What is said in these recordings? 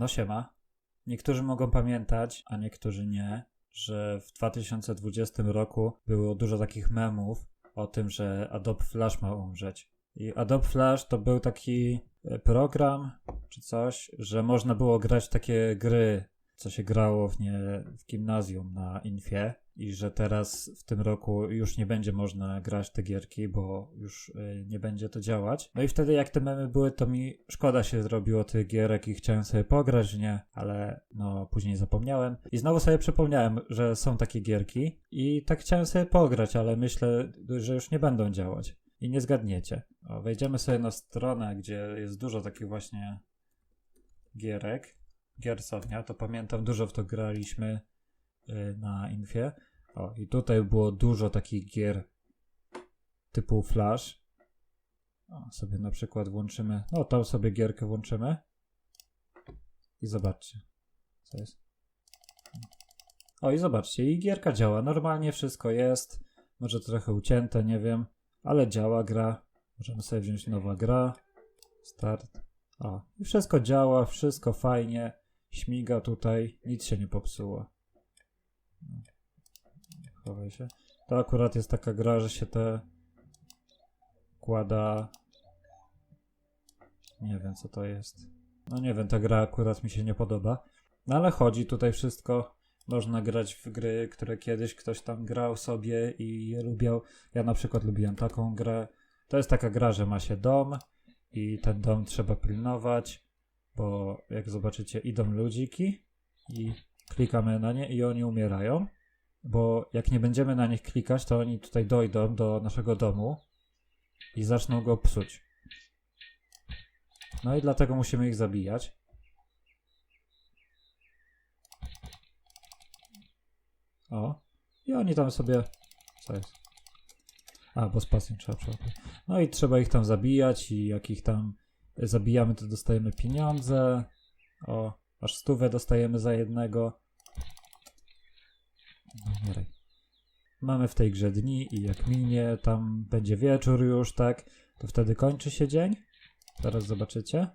No siema. Niektórzy mogą pamiętać, a niektórzy nie, że w 2020 roku było dużo takich memów o tym, że Adobe Flash ma umrzeć. I Adobe Flash to był taki e, program czy coś, że można było grać takie gry, co się grało w nie w gimnazjum na Infie i że teraz w tym roku już nie będzie można grać te gierki, bo już y, nie będzie to działać. No i wtedy jak te memy były, to mi szkoda się zrobiło tych gierek i chciałem sobie pograć nie, ale no później zapomniałem. I znowu sobie przypomniałem, że są takie gierki i tak chciałem sobie pograć, ale myślę, że już nie będą działać. I nie zgadniecie. O, wejdziemy sobie na stronę, gdzie jest dużo takich właśnie gierek, gier Sownia, to pamiętam, dużo w to graliśmy y, na Infie. O, i tutaj było dużo takich gier typu Flash. O, sobie na przykład włączymy, no tą sobie gierkę włączymy. I zobaczcie, co jest. O, i zobaczcie, i gierka działa. Normalnie wszystko jest. Może trochę ucięte, nie wiem, ale działa gra. Możemy sobie wziąć nowa gra. Start. O, i wszystko działa, wszystko fajnie. Śmiga tutaj, nic się nie popsuło. Chowaj się. To akurat jest taka gra, że się te kłada. Nie wiem co to jest. No nie wiem, ta gra akurat mi się nie podoba. No ale chodzi tutaj wszystko. Można grać w gry, które kiedyś ktoś tam grał sobie i je lubiał. Ja na przykład lubiłem taką grę. To jest taka gra, że ma się dom i ten dom trzeba pilnować, bo jak zobaczycie idą ludziki i klikamy na nie i oni umierają bo jak nie będziemy na nich klikać, to oni tutaj dojdą do naszego domu i zaczną go psuć. No i dlatego musimy ich zabijać. O. I oni tam sobie... Co jest? A, bo spacją trzeba przełapać. No i trzeba ich tam zabijać i jak ich tam zabijamy, to dostajemy pieniądze. O, aż stówę dostajemy za jednego. Umieraj. Mamy w tej grze dni i jak minie, tam będzie wieczór już, tak? To wtedy kończy się dzień. Zaraz zobaczycie.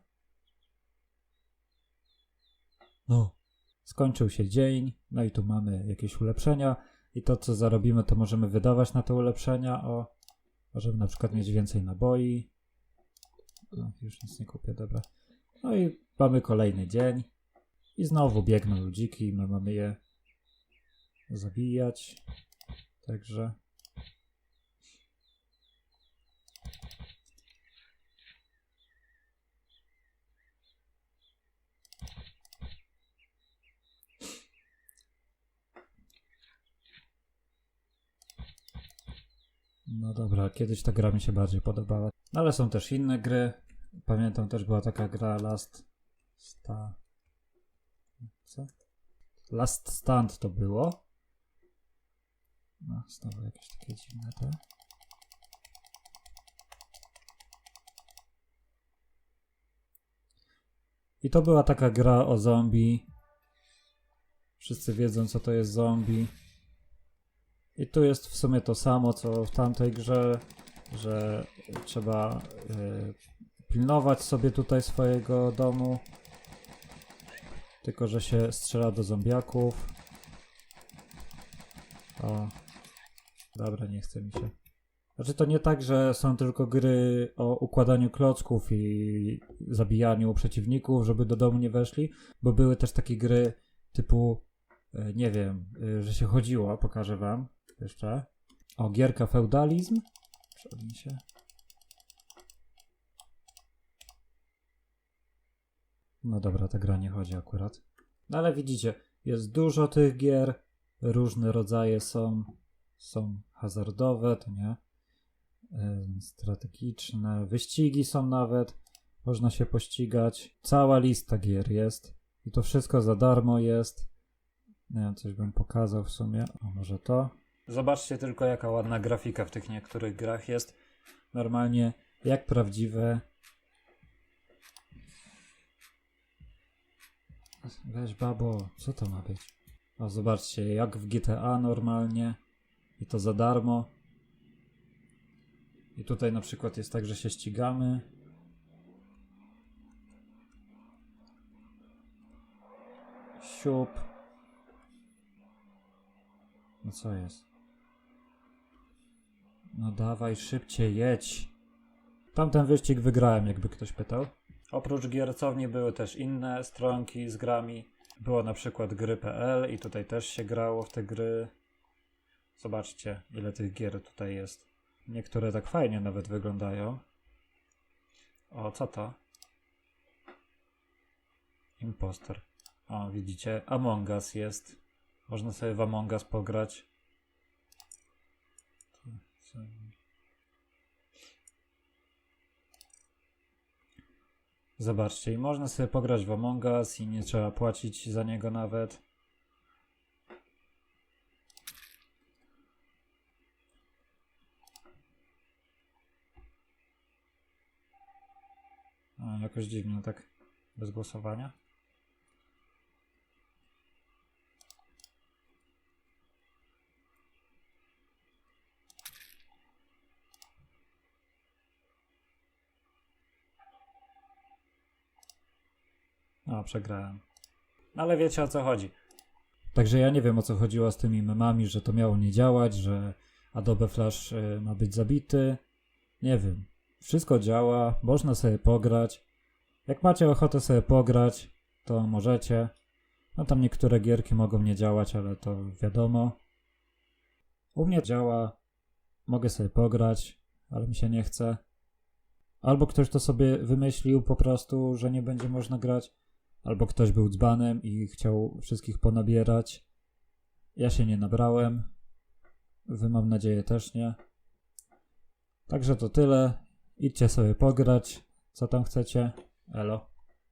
No. Skończył się dzień, no i tu mamy jakieś ulepszenia i to co zarobimy to możemy wydawać na te ulepszenia, o. Możemy na przykład mieć więcej naboi. No, już nic nie kupię, dobra. No i mamy kolejny dzień. I znowu biegną ludziki my mamy je zabijać. Także. No dobra, kiedyś ta gra mi się bardziej podobała. No ale są też inne gry. Pamiętam też była taka gra Last Sta... Co? Last Stand to było. No, znowu jakieś takie dziwne te. I to była taka gra o zombie. Wszyscy wiedzą, co to jest zombie. I tu jest w sumie to samo, co w tamtej grze, że trzeba y, pilnować sobie tutaj swojego domu. Tylko, że się strzela do zombiaków. O, Dobra, nie chce mi się. Znaczy to nie tak, że są tylko gry o układaniu klocków i zabijaniu przeciwników, żeby do domu nie weszli, bo były też takie gry typu, e, nie wiem, e, że się chodziło, pokażę wam jeszcze. O, gierka feudalizm. Przełamie się. No dobra, ta gra nie chodzi akurat. No ale widzicie, jest dużo tych gier, różne rodzaje są są hazardowe, to nie. Strategiczne, wyścigi są nawet, można się pościgać. Cała lista gier jest i to wszystko za darmo jest. Nie wiem, coś bym pokazał w sumie. A może to? Zobaczcie tylko, jaka ładna grafika w tych niektórych grach jest. Normalnie jak prawdziwe. Weź babo, co to ma być? O, zobaczcie, jak w GTA normalnie. I to za darmo. I tutaj na przykład jest tak, że się ścigamy. Siup. No co jest? No dawaj, szybciej, jedź. Tamten wyścig wygrałem, jakby ktoś pytał. Oprócz giercowni były też inne stronki z grami. Było na przykład gry.pl i tutaj też się grało w te gry. Zobaczcie, ile tych gier tutaj jest. Niektóre tak fajnie nawet wyglądają. O, co to? Imposter. O, widzicie, Among Us jest. Można sobie w Among Us pograć. Zobaczcie, i można sobie pograć w Among Us i nie trzeba płacić za niego nawet. O, jakoś dziwnie, tak bez głosowania. O, przegrałem. Ale wiecie o co chodzi. Także ja nie wiem o co chodziło z tymi memami, że to miało nie działać, że Adobe Flash y, ma być zabity. Nie wiem. Wszystko działa, można sobie pograć. Jak macie ochotę sobie pograć, to możecie. No tam niektóre gierki mogą nie działać, ale to wiadomo. U mnie działa. Mogę sobie pograć, ale mi się nie chce. Albo ktoś to sobie wymyślił po prostu, że nie będzie można grać. Albo ktoś był dzbanem i chciał wszystkich ponabierać. Ja się nie nabrałem. Wy mam nadzieję też nie. Także to tyle. Idźcie sobie pograć, co tam chcecie. Elo.